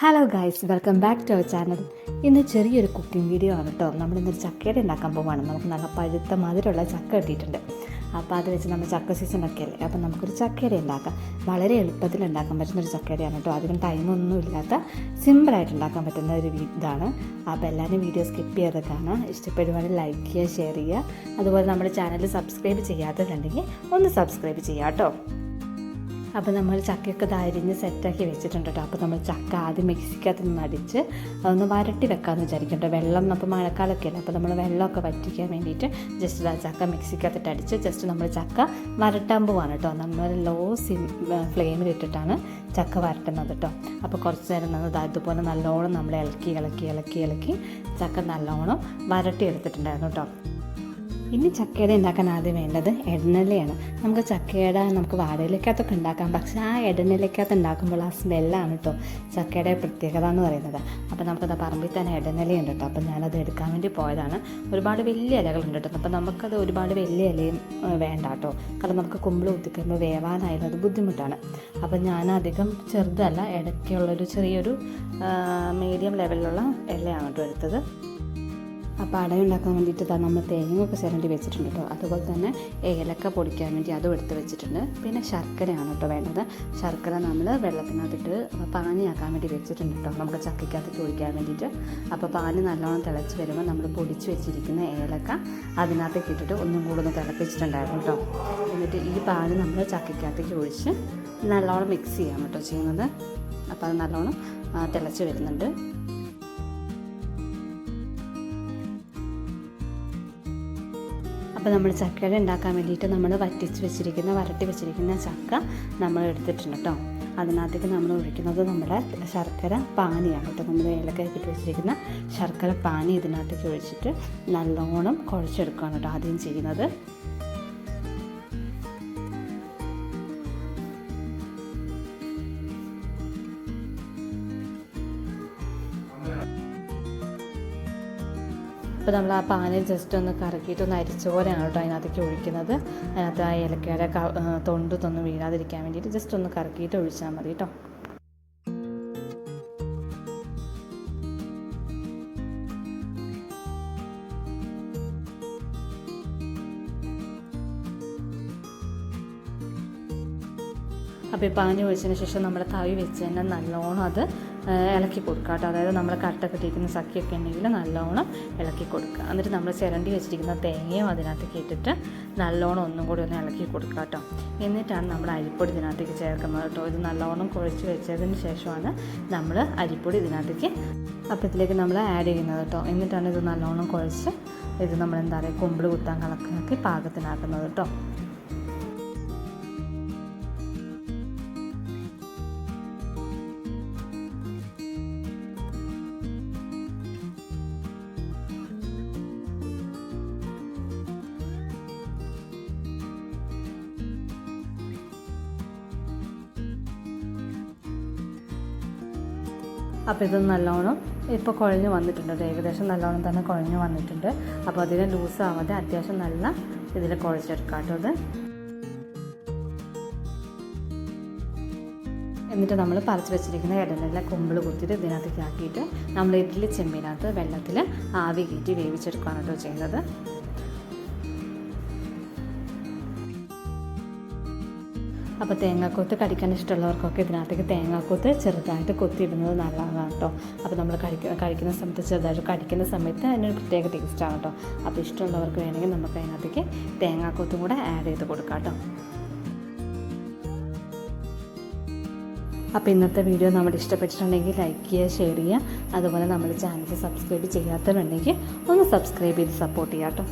Hello guys welcome back to our channel ഇന്ന് ചെറിയൊരു cooking video ആണ് കേട്ടോ നമ്മൾ ഇന്നൊരു ചക്കയുടെ ഉണ്ടാക്കാൻ പോവാണ്. നമുക്ക് നല്ല പഴുത്ത മധുരമുള്ള ചക്ക കിട്ടിയിട്ടുണ്ട്. അപ്പോൾ അത് വെച്ച് നമ്മൾ ചക്ക സീസണൊക്കെ അല്ലേ? അപ്പോൾ നമുക്കൊരു ചക്കയുടെ ഉണ്ടാക്കാം. വളരെ എളുപ്പത്തിൽ ഉണ്ടാക്കാൻ പറ്റുന്ന ഒരു ചക്കയുടെയാണ് കേട്ടോ അധികം ടൈമൊന്നും ഇല്ലാത്ത സിമ്പിളായിട്ട് ഉണ്ടാക്കാൻ പറ്റുന്ന ഒരു ഇതാണ്. അപ്പോൾ എല്ലാവരും വീഡിയോ സ്കിപ്പ് ചെയ്ത് കാണാം ഇഷ്ടപ്പെടുവാണെങ്കിൽ ലൈക്ക് ചെയ്യുക ഷെയർ ചെയ്യുക. അതുപോലെ നമ്മുടെ ചാനൽ സബ്സ്ക്രൈബ് ചെയ്യാത്തതുണ്ടെങ്കിൽ ഒന്ന് സബ്സ്ക്രൈബ് ചെയ്യാം കേട്ടോ അപ്പോൾ നമ്മൾ ചക്കയൊക്കെ അരിഞ്ഞ് സെറ്റാക്കി വെച്ചിട്ടുണ്ട് കേട്ടോ അപ്പോൾ നമ്മൾ ചക്ക ആദ്യം മിക്സിക്കകത്ത് നിന്ന് അടിച്ച് അതൊന്ന് വരട്ടി വെക്കാമെന്ന് വിചാരിക്കട്ടോ വെള്ളം അപ്പോൾ മഴക്കാലമൊക്കെ അല്ലേ? അപ്പോൾ നമ്മൾ വെള്ളമൊക്കെ വറ്റിക്കാൻ വേണ്ടിയിട്ട് ജസ്റ്റ് ആ ചക്ക മിക്സിക്കകത്തിട്ട് അടിച്ച് ജസ്റ്റ് നമ്മൾ ചക്ക വരട്ടാൻ പോവാണ് കേട്ടോ നമ്മൾ ലോ സിം ഫ്ലെയിമിലിട്ടിട്ടാണ് ചക്ക വരട്ടുന്നത് കേട്ടോ അപ്പോൾ കുറച്ച് നേരം നമ്മൾ അതുപോലെ നല്ലോണം നമ്മൾ ഇളക്കി ഇളക്കി ഇളക്കി ഇളക്കി ചക്ക നല്ലോണം വരട്ടി എടുത്തിട്ടുണ്ടായിരുന്നു കേട്ടോ ഇനി ചക്കയുടെ ഉണ്ടാക്കാൻ ആദ്യം വേണ്ടത് എണ്ണയിലയാണ് നമുക്ക് ചക്കയുടെ നമുക്ക് വാടകയിലേക്കകത്തൊക്കെ ഉണ്ടാക്കാം. പക്ഷേ ആ എണ്ണയിലേക്കകത്ത് ഉണ്ടാക്കുമ്പോൾ ആ സ്മെല്ലാണ് കേട്ടോ ചക്കയുടെ പ്രത്യേകത എന്ന് പറയുന്നത്. അപ്പോൾ നമുക്കത് പറമ്പിൽ തന്നെ ഇടനിലയുണ്ട് കേട്ടോ അപ്പോൾ ഞാനത് എടുക്കാൻ വേണ്ടി പോയതാണ്. ഒരുപാട് വലിയ ഇലകളുണ്ട് കേട്ടോ അപ്പോൾ നമുക്കത് ഒരുപാട് വലിയ ഇലയും വേണ്ട കേട്ടോ കാരണം നമുക്ക് കുമ്പിൾ കുത്തിക്കുമ്പോൾ വേവാനായാലും അത് ബുദ്ധിമുട്ടാണ്. അപ്പോൾ ഞാൻ അധികം ചെറുതല്ല ഇടയ്ക്കുള്ളൊരു ചെറിയൊരു മീഡിയം ലെവലിലുള്ള ഇലയാണ് കേട്ടോ എടുത്തത്. അപ്പോൾ അട ഉണ്ടാക്കാൻ വേണ്ടിയിട്ട് നമ്മൾ തേങ്ങയൊക്കെ ചിരണ്ടി വെച്ചിട്ടുണ്ട് കേട്ടോ. അതുപോലെ തന്നെ ഏലക്ക പൊടിക്കാൻ വേണ്ടി അതും എടുത്ത് വെച്ചിട്ടുണ്ട്. പിന്നെ ശർക്കരയാണ് കേട്ടോ വേണ്ടത്. ശർക്കര നമ്മൾ വെള്ളത്തിനകത്തിട്ട് പാനിയാക്കാൻ വേണ്ടി വെച്ചിട്ടുണ്ട് കേട്ടോ. നമുക്ക് ചക്കിക്കകത്ത് ഒഴിക്കാൻ വേണ്ടിയിട്ട്. അപ്പോൾ പാൽ നല്ലോണം തിളച്ച് വരുമ്പോൾ നമ്മൾ പൊടിച്ച് വെച്ചിരിക്കുന്ന ഏലക്ക അതിനകത്തേക്ക് ഇട്ടിട്ട് ഒന്നും കൂടെ ഒന്ന് തിളപ്പിച്ചിട്ടുണ്ടായിരുന്നു കേട്ടോ. എന്നിട്ട് ഈ പാൽ നമ്മൾ ചക്കയ്ക്കകത്തേക്ക് ഒഴിച്ച് നല്ലോണം മിക്സ് ചെയ്യാം കേട്ടോ ചെയ്യുന്നത്. അപ്പോൾ അത് നല്ലോണം തിളച്ച് വരുന്നുണ്ട്. അപ്പോൾ നമ്മൾ ചക്കയുടെ ഉണ്ടാക്കാൻ വേണ്ടിയിട്ട് നമ്മൾ വറ്റിച്ച് വെച്ചിരിക്കുന്ന വരട്ടി വെച്ചിരിക്കുന്ന ചക്ക നമ്മൾ എടുത്തിട്ടുണ്ട് കേട്ടോ. അതിനകത്തേക്ക് നമ്മൾ ഒഴിക്കുന്നത് നമ്മുടെ ശർക്കര പാനിയാണ് കേട്ടോ. നമ്മൾ ഏലക്കായ്ക്ക് ഇട്ട് വെച്ചിരിക്കുന്ന ശർക്കര പാനി ഇതിനകത്തേക്ക് ഒഴിച്ചിട്ട് നല്ലോണം കുഴച്ചെടുക്കുകയാണ് കേട്ടോ ആദ്യം ചെയ്യുന്നത്. അപ്പോൾ നമ്മൾ ആ പാനിൽ ജസ്റ്റ് ഒന്ന് കറക്കിയിട്ട് ഒന്ന് അരിച്ച പോലെയാണ് കേട്ടോ അതിനകത്തേക്ക് ഒഴിക്കുന്നത്. അതിനകത്ത് ആ ആ, തൊണ്ട് തൊന്നും വീഴാതിരിക്കാൻ വേണ്ടിയിട്ട് ജസ്റ്റ് ഒന്ന് കറക്കിയിട്ട് ഒഴിച്ചാൽ മതി കേട്ടോ. അപ്പോൾ ഈ പാനി ഒഴിച്ചതിന് ശേഷം നമ്മൾ തവി വെച്ച് തന്നെ നല്ലോണം അത് ഇളക്കി കൊടുക്കുക കേട്ടോ. അതായത് നമ്മൾ കട്ടൊക്കെ ഇട്ടിരിക്കുന്ന സഖിയൊക്കെ ഉണ്ടെങ്കിൽ നല്ലോണം ഇളക്കി കൊടുക്കുക. എന്നിട്ട് നമ്മൾ ചിരണ്ടി വെച്ചിരിക്കുന്ന തേങ്ങയും അതിനകത്തേക്ക് ഇട്ടിട്ട് നല്ലോണം ഒന്നും കൂടി ഒന്ന് ഇളക്കി കൊടുക്കുക കേട്ടോ. എന്നിട്ടാണ് നമ്മൾ അരിപ്പൊടി ഇതിനകത്തേക്ക് ചേർക്കുന്നത് കേട്ടോ. ഇത് നല്ലോണം കുഴച്ച് വെച്ചതിന് ശേഷമാണ് നമ്മൾ അരിപ്പൊടി ഇതിനകത്തേക്ക് അപ്പോൾ ഇതിലേക്ക് നമ്മൾ ആഡ് ചെയ്യുന്നത് കേട്ടോ. എന്നിട്ടാണ് ഇത് നല്ലോണം കുഴച്ച് ഇത് നമ്മൾ എന്താ പറയുക കുമ്പിൾ കുത്താൻ കണക്കാക്കി പാകത്തിനാക്കുന്നത് കേട്ടോ. അപ്പോൾ ഇത് നല്ലോണം ഇപ്പോൾ കുഴഞ്ഞ് വന്നിട്ടുണ്ട് ഏകദേശം നല്ലോണം തന്നെ കുഴഞ്ഞ് വന്നിട്ടുണ്ട്. അപ്പോൾ അതിനെ ലൂസ് ആവാതെ അത്യാവശ്യം നല്ല ഇതിൽ കുഴച്ചെടുക്കാം കേട്ടോ അത് എന്നിട്ട് നമ്മൾ പറിച്ച് വെച്ചിരിക്കുന്ന ഇടനെല്ലാം കുമ്പിൾ കുത്തിയിട്ട് ഇതിനകത്തേക്ക് ആക്കിയിട്ട് നമ്മൾ ഇഡ്ഡലി ചെമ്പിനകത്ത് വെള്ളത്തിൽ ആവി കയറ്റി വേവിച്ചെടുക്കുകയാണ് കേട്ടോ ചെയ്യുന്നത് അപ്പോൾ തേങ്ങാക്കൊത്ത് കടിക്കാൻ ഇഷ്ടമുള്ളവർക്കൊക്കെ ഇതിനകത്തേക്ക് തേങ്ങാക്കൊത്ത് ചെറുതായിട്ട് കൊത്തിയിടുന്നത് നല്ലതാണ് കേട്ടോ. അപ്പോൾ നമ്മൾ കഴിക്കുന്ന കഴിക്കുന്ന സമയത്ത് ചെറുതായിട്ട് കടിക്കുന്ന സമയത്ത് അതിനൊരു പ്രത്യേക ടേസ്റ്റാണ് കേട്ടോ. അപ്പോൾ ഇഷ്ടമുള്ളവർക്ക് വേണമെങ്കിൽ നമുക്ക് അതിനകത്തേക്ക് തേങ്ങാക്കൊത്തും കൂടെ ആഡ് ചെയ്ത് കൊടുക്കാം കേട്ടോ. അപ്പോൾ ഇന്നത്തെ വീഡിയോ നമ്മൾ ഇഷ്ടപ്പെട്ടിട്ടുണ്ടെങ്കിൽ ലൈക്ക് ചെയ്യുക ഷെയർ ചെയ്യുക. അതുപോലെ നമ്മൾ ചാനൽ സബ്സ്ക്രൈബ് ചെയ്യാത്തവരുണ്ടെങ്കിൽ ഒന്ന് സബ്സ്ക്രൈബ് ചെയ്ത് സപ്പോർട്ട് ചെയ്യാം കേട്ടോ.